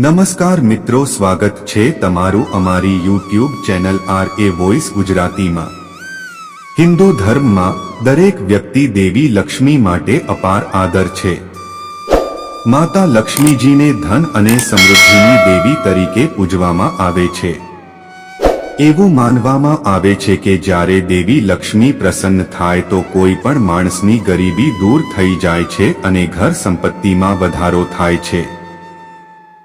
નમસ્કાર મિત્રો, સ્વાગત છે તમારું અમારી YouTube channel R A voice ગુજરાતીમાં. હિન્દુ ધર્મમાં દરેક વ્યક્તિ દેવી લક્ષ્મી માટે અપાર આદર છે. માતા લક્ષ્મીજીને ધન અને સમૃદ્ધિની દેવી તરીકે પૂજવામાં આવે છે. એવું માનવામાં આવે છે કે જ્યારે દેવી લક્ષ્મી પ્રસન્ન થાય તો કોઈ પણ માણસની ગરીબી દૂર થઈ જાય છે અને ઘર સંપત્તિમાં વધારો થાય છે.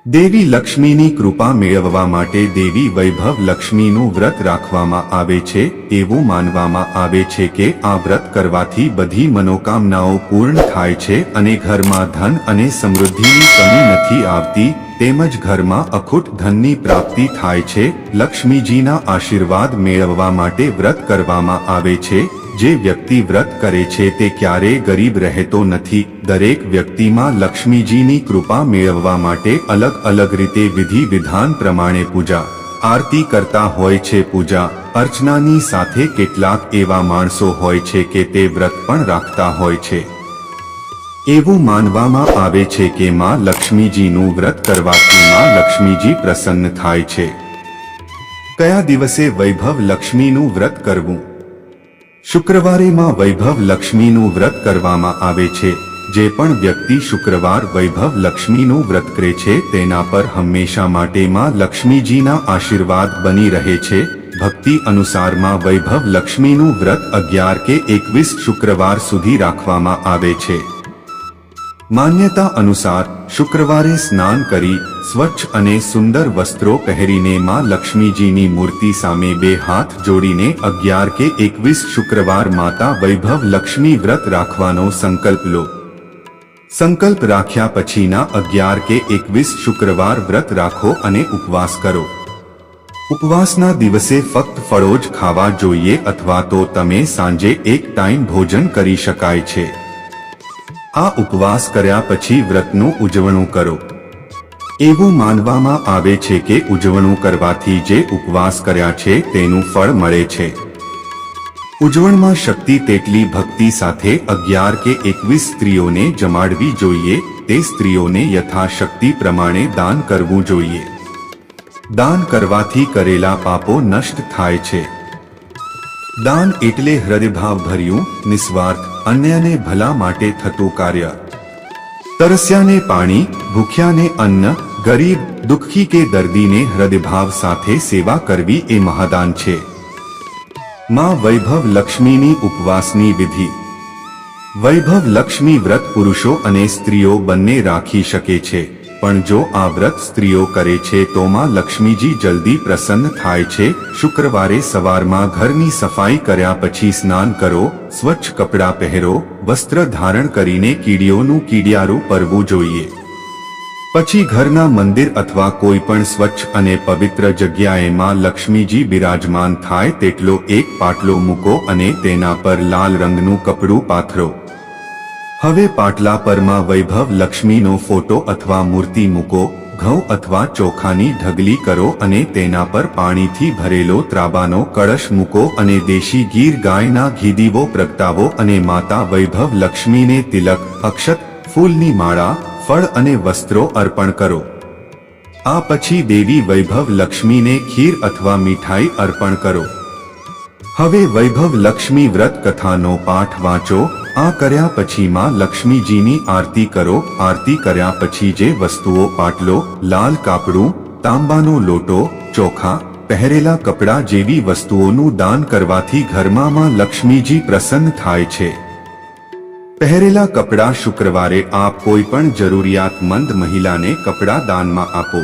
દેવી લક્ષ્મીની કૃપા મેળવવા માટે દેવી વૈભવ લક્ષ્મીનું વ્રત રાખવામાં આવે છે, એવું માનવામાં આવે છે કે આ વ્રત કરવાથી બધી મનોકામનાઓ પૂર્ણ થાય છે અને ઘરમાં ધન અને સમૃદ્ધિની કમી નથી આવતી, તેમજ ઘરમાં અખૂટ ધનની પ્રાપ્તિ થાય છે. લક્ષ્મીજીના આશીર્વાદ મેળવવા માટે વ્રત કરવામાં આવે છે જે વ્યક્તિ વ્રત કરે છે તે ક્યારેય ગરીબ રહેતો નથી. દરેક વ્યક્તિમાં લક્ષ્મીજીની કૃપા મેળવવા માટે અલગ અલગ રીતે વિધિ વિધાન પ્રમાણે પૂજા આરતી કરતા હોય છે. પૂજા અર્ચનાની સાથે કેટલાક એવા માણસો હોય છે કે તે વ્રત પણ રાખતા હોય છે. એવું માનવામાં આવે છે કે માં લક્ષ્મીજીનું વ્રત કરવાથી માં લક્ષ્મીજી પ્રસન્ન થાય છે. કયા દિવસે વૈભવ લક્ષ્મીનું વ્રત કરવું? શુક્રવારે માં વૈભવ લક્ષ્મીનું વ્રત કરવામાં આવે છે. જે પણ વ્યક્તિ શુક્રવાર વૈભવ લક્ષ્મીનું વ્રત કરે છે, તેના પર હંમેશા માટે માં લક્ષ્મીજીના આશીર્વાદ બની રહે છે. ભક્તિ અનુસારમાં વૈભવ લક્ષ્મીનું વ્રત અગિયાર કે એકવીસ શુક્રવાર સુધી રાખવામાં આવે છે. માન્યતા અનુસાર શુક્રવારે સ્નાન કરી સ્વચ્છ અને સુંદર વસ્ત્રો પહેરીને માં લક્ષ્મીજીની મૂર્તિ સામે બે હાથ જોડીને અગિયાર કે એકવીસ શુક્રવાર માતા વૈભવ લક્ષ્મી વ્રત રાખવાનો સંકલ્પ લો. સંકલ્પ રાખ્યા પછીના અગિયાર કે એકવીસ શુક્રવાર વ્રત રાખો અને ઉપવાસ કરો. ઉપવાસના દિવસે ફક્ત ફળો જ ખાવા જોઈએ અથવા તો તમે સાંજે એક ટાઈમ ભોજન કરી શકાય છે. આ ઉપવાસ કર્યા પછી વ્રતનું ઉજવણું કરો. એવું માનવામાં આવે છે કે ઉજવણું કરવાથી જે ઉપવાસ કર્યા છે તેનું ફળ મળે છે. ઉજવણમાં શક્તિ તેટલી ભક્તિ સાથે અગિયાર કે એકવીસ સ્ત્રીઓને જમાડવી જોઈએ, તે સ્ત્રીઓને યથાશક્તિ પ્રમાણે દાન કરવું જોઈએ. દાન કરવાથી કરેલા પાપો નષ્ટ થાય છે. દાન એટલે હૃદયભાવ ભર્યું, નિસ્વાર્થ, અન્યને ભલા માટે થતું કાર્ય. તરસ્યાને પાણી, ભૂખ્યાને અન્ન, ગરીબ, દુઃખી કે દર્દીને હૃદયભાવ સાથે સેવા કરવી એ મહાદાન છે. માં વૈભવ લક્ષ્મીની ઉપવાસની વિધિ. વૈભવ લક્ષ્મી વ્રત પુરુષો અને સ્ત્રીઓ બંને રાખી શકે છે. પણ જો આ વ્રત સ્ત્રીઓ કરે છે, તો માં લક્ષ્મીજી જલ્દી પ્રસન્ન થાય છે. શુક્રવારે સવારમાં ઘરની સફાઈ કર્યા પછી સ્નાન કરો, સ્વચ્છ કપડાં પહેરો, વસ્ત્ર ધારણ કરીને કીડીઓનું કીડિયારું પરવું જોઈએ. પછી ઘરના મંદિર અથવા કોઈ પણ સ્વચ્છ અને પવિત્ર જગ્યાએ માં લક્ષ્મીજી બિરાજમાન થાય, તેટલો એક પાટલો મૂકો અને તેના પર લાલ રંગનું કપડું પાથરો. હવે પાટલા પરમાં વૈભવ લક્ષ્મીનો ફોટો અથવા મૂર્તિ મૂકો, ઘઉં અથવા ચોખાની ઢગલી કરો અને તેના પર પાણીથી ભરેલો ત્રાબાનો કળશ મૂકો અને દેશી ગીર ગાયના ઘીદીવો પ્રગટાવો અને માતા વૈભવ લક્ષ્મીને તિલક, અક્ષત, ફૂલની માળા, ફળ અને વસ્ત્રો અર્પણ કરો. આ પછી દેવી વૈભવ લક્ષ્મીને ખીર અથવા મીઠાઈ અર્પણ કરો. હવે વૈભવ લક્ષ્મી વ્રત કથાનો પાઠ વાંચો. આ કર્યા પછી માં લક્ષ્મીજીની આરતી કરો. આરતી કર્યા પછી જે વસ્તુઓ પાટલો લાલ કાપડું, તાંબાનો લોટો, ચોખા, પહેરેલા કપડાં જેવી વસ્તુઓનું દાન કરવાથી ઘરમાં માં લક્ષ્મીજી પ્રસન્ન થાય છે. પહેરેલા કપડાં શુક્રવારે આપ કોઈ પણ જરૂરિયાતમંદ મહિલાને કપડાં દાનમાં આપો.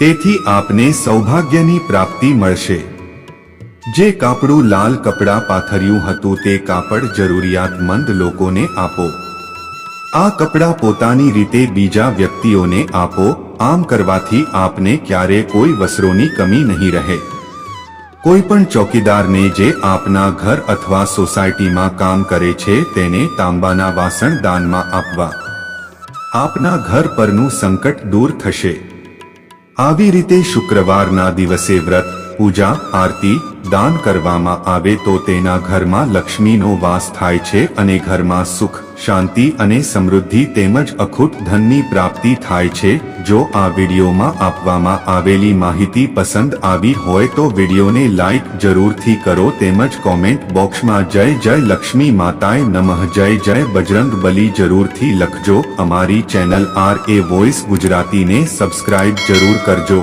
તેથી આપને સૌભાગ્યની પ્રાપ્તિ મળશે. જે કાપડું લાલ કપડાં પાથર્યું હતું તે કાપડ જરૂરિયાતમંદ લોકોને આપો. આ કપડાં પોતાની રીતે બીજા વ્યક્તિઓને આપો, આમ કરવાથી આપને ક્યારે કોઈ વસ્ત્રોની કમી નહીં રહે. કોઈ પણ ચોકીદારને જે આપના ઘર અથવા સોસાયટીમાં કામ કરે છે તેને તાંબાના વાસણ દાનમાં આપવા. આપના ઘર પરનું સંકટ દૂર થશે. આવી રીતે શુક્રવારના દિવસે વ્રત, પૂજા, આરતી દાન કરવામાં આવે તો તેના ઘરમાં લક્ષ્મીનો વાસ થાય છે અને ઘરમાં સુખ, શાંતિ અને સમૃદ્ધિ તેમજ અખૂટ ધનની પ્રાપ્તિ થાય છે. જો આ વિડીયોમાં આપવામાં આવેલી માહિતી પસંદ આવી હોય તો વિડીયોને લાઇક જરૂરથી કરો તેમજ કોમેન્ટ બોક્સમાં જય જય લક્ષ્મી માતાએ નમઃ, જય જય બજરંગ બલી જરૂરથી લખજો. અમારી ચેનલ આર એ વોઇસ ગુજરાતીને સબસ્ક્રાઇબ જરૂર કરજો.